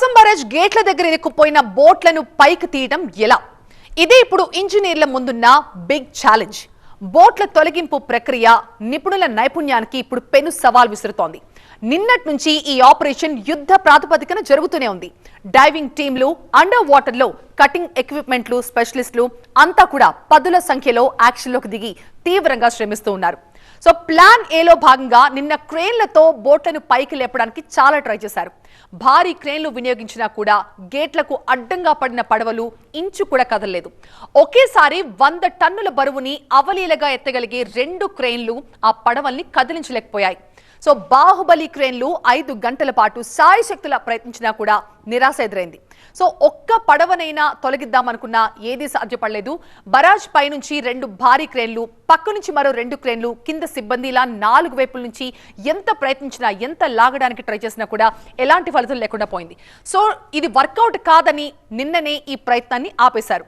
కాసం barrage గేట్ల దగ్గర ఇరుక్కుపోయిన బోట్లను పైకి తీయడం ఎలా? ఇదే ఇప్పుడు ఇంజనీర్ల ముందున్న బిగ్ ఛాలెంజ్ బోట్ల తొలగింపు ప్రక్రియ నిపుణుల నైపుణ్యానికి ఇప్పుడు పెను సవాల్ విసురుతోంది. నిన్నటి నుంచి ఈ ఆపరేషన్ యుద్ధ ప్రాతిపదికన జరుగుతూనే ఉంది. డైవింగ్ టీంలు అండర్ వాటర్లో కటింగ్ ఎక్విప్మెంట్లు స్పెషలిస్టులు అంతా కూడా పదుల సంఖ్యలో యాక్షన్లోకి దిగి తీవ్రంగా శ్రమిస్తూ ఉన్నారు. సో ప్లాన్ ఏలో భాగంగా నిన్న క్రేన్లతో బోట్లను పైకి లేపడానికి చాలా ట్రై చేశారు. భారీ క్రేన్లు వినియోగించినా కూడా గేట్లకు అడ్డంగా పడిన పడవలు ఇంచు కూడా కదలలేదు. ఒకేసారి వంద టన్నుల బరువుని అవలీలగా ఎత్తగలిగే రెండు క్రేన్లు ఆ పడవల్ని కదిలించలేకపోయాయి. సో బాహుబలి క్రేన్లు ఐదు గంటల పాటు సాయశక్తుల ప్రయత్నించినా కూడా నిరాశ ఎదురైంది. సో ఒక్క పడవనైనా తొలగిద్దామనుకున్నా ఏదీ సాధ్యపడలేదు. బరాజ్ పై నుంచి రెండు భారీ క్రేన్లు పక్క నుంచి మరో రెండు క్రేన్లు కింద సిబ్బంది ఇలా నాలుగు వైపుల నుంచి ఎంత ప్రయత్నించినా ఎంత లాగడానికి ట్రై చేసినా కూడా ఎలాంటి ఫలితం లేకుండా పోయింది. సో ఇది వర్కౌట్ కాదని నిన్ననే ఈ ప్రయత్నాన్ని ఆపేశారు.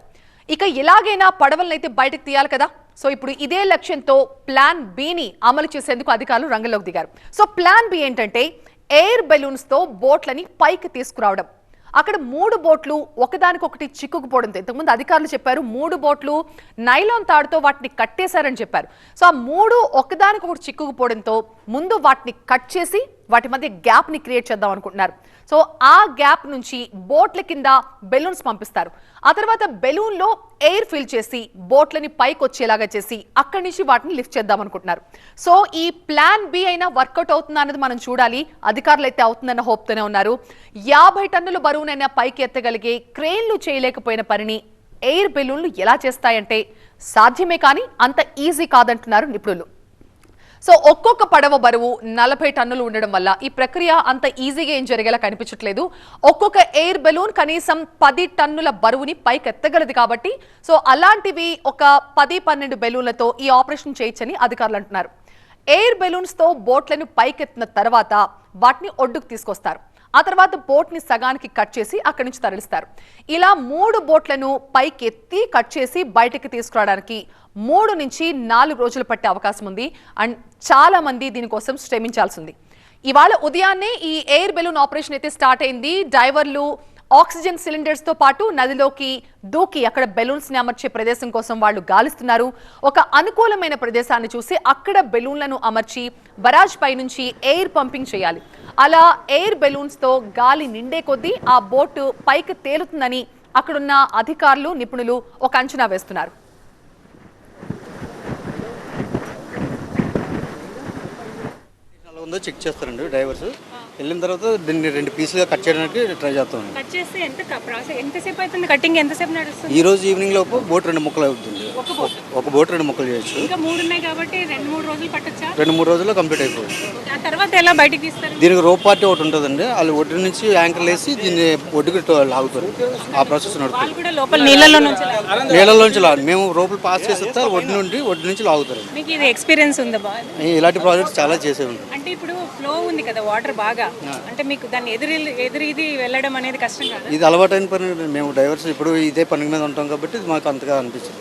ఇక ఎలాగైనా పడవలనైతే బయటకు తీయాలి కదా. సో ఇప్పుడు ఇదే లక్ష్యంతో ప్లాన్ బిని అమలు చేసేందుకు అధికారులు రంగంలోకి దిగారు. సో ప్లాన్ బి ఏంటంటే ఎయిర్ బెలూన్స్తో బోట్లని పైకి తీసుకురావడం. అక్కడ మూడు బోట్లు ఒకదానికొకటి చిక్కుకుపోవడంతో ఇంతకుముందు అధికారులు చెప్పారు మూడు బోట్లు నైలాన్ తాడుతో వాటిని కట్టేశారని చెప్పారు. సో ఆ మూడు ఒకదానికొకటి చిక్కుకుపోవడంతో ముందు వాటిని కట్ చేసి వాటి మధ్య గ్యాప్ని క్రియేట్ చేద్దాం అనుకుంటున్నారు. సో ఆ గ్యాప్ నుంచి బోట్ల కింద బెలూన్స్ పంపిస్తారు. ఆ తర్వాత బెలూన్లో ఎయిర్ ఫిల్ చేసి బోట్లని పైకి వచ్చేలాగా చేసి అక్కడి నుంచి వాటిని లిఫ్ట్ చేద్దాం అనుకుంటున్నారు. సో ఈ ప్లాన్ బి అయినా వర్కౌట్ అవుతుందా అన్నది మనం చూడాలి. అధికారులు అయితే అవుతుందన్న హోప్తోనే ఉన్నారు. యాభై టన్నుల బరువునైనా పైకి ఎత్తగలిగే క్రేన్లు చేయలేకపోయిన పనిని ఎయిర్ బెలూన్లు ఎలా చేస్తాయంటే సాధ్యమే కానీ అంత ఈజీ కాదంటున్నారు నిపుణులు. సో ఒక్కొక్క పడవ బరువు నలభై టన్నులు ఉండడం వల్ల ఈ ప్రక్రియ అంత ఈజీగా ఏం జరిగేలా కనిపించట్లేదు. ఒక్కొక్క ఎయిర్ బెలూన్ కనీసం పది టన్నుల బరువుని పైకి ఎత్తగలదు కాబట్టి సో అలాంటివి ఒక పది పన్నెండు బెలూన్లతో ఈ ఆపరేషన్ చేయొచ్చని అధికారులు అంటున్నారు. ఎయిర్ బెలూన్స్తో బోట్లను పైకెత్తిన తర్వాత వాటిని ఒడ్డుకు తీసుకొస్తారు. ఆ తర్వాత బోట్ని సగానికి కట్ చేసి అక్కడి నుంచి తరలిస్తారు. ఇలా మూడు బోట్లను పైకి ఎత్తి కట్ చేసి బయటకి తీసుకురావడానికి మూడు నుంచి నాలుగు రోజులు పట్టే అవకాశం ఉంది. అండ్ చాలా మంది దీనికోసం శ్రమించాల్సింది ఇవాళ ఉదయాన్నే ఈ ఎయిర్ బెలూన్ ఆపరేషన్ అయితే స్టార్ట్ అయింది. డైవర్లు ఆక్సిజన్ సిలిండర్స్తో పాటు నదిలోకి దూకి అక్కడ బెలూన్స్ని అమర్చే ప్రదేశం కోసం వాళ్ళు గాలిస్తున్నారు. ఒక అనుకూలమైన ప్రదేశాన్ని చూసి అక్కడ బెలూన్లను అమర్చి బరాజ్ పై నుంచి ఎయిర్ పంపింగ్ చేయాలి. అలా ఎయిర్ బెలూన్స్తో గాలి నిండే కొద్దీ ఆ బోటు పైకి తేలుతుందని అక్కడున్న అధికారులు నిపుణులు ఒక అంచనా వేస్తున్నారు. ఉందో చెక్ చేస్తారండి డ్రైవర్స్. వెళ్ళిన తర్వాత దీన్ని రెండు పీసులుగా కట్ చేయడానికి ట్రై చేస్తాం కట్ చేస్తే ఎంత ప్రాసెస్ ఎంతసేపు అవుతుంది? కటింగ్ ఎంతసేపు నడుస్తుంది? ఈ రోజు ఈవినింగ్ లోపు బోట్ రెండు ముక్కలు అవుతుంది. ఒక బోట్. రెండు ముక్కలు చేయొచ్చు. ఇంకా మూడు ఉన్నాయి కాబట్టి రెండు మూడు రోజులు పట్టొచ్చా? రెండు మూడు రోజుల్లో కంప్లీట్ అయిపోతుంది ఆ తర్వాత ఎలా బయటికి తీస్తారు? దీనికి రోప్ పార్టీ ఒకటి ఉంటుందండి. వాళ్ళు ఒడ్డు నుంచి యాంకర్లు వేసి దీన్ని ఒడ్డుకి లాగుతారు. ఆ ప్రాసెస్ నడుపుతారు. వాళ్ళు కూడా లోపల నీళ్ళలో నుంచి లాగుతారు. నీళ్ళలోంచి లాగు మేము రోపులు పాస్ చేస్తే ఒడ్డు నుండి ఒడ్డు నుంచి లాగుతారు. మీకు ఇది ఎక్స్పీరియన్స్ ఉందా బాగా? ఇలాంటి ప్రాజెక్ట్స్ చాలా చేసే ఉంటాం అంటే ఇప్పుడు ఫ్లో ఉంది కదా వాటర్ బాగా. అంటే మీకు దాన్ని ఎదురు ఎదురీది వెళ్ళడం అనేది కష్టం కాదు? ఇది అలవాటైన పని మేము డ్రైవర్స్ ఇప్పుడు ఇదే పని మీద ఉంటాం కాబట్టి ఇది మాకు అంతగా అనిపిస్తుంది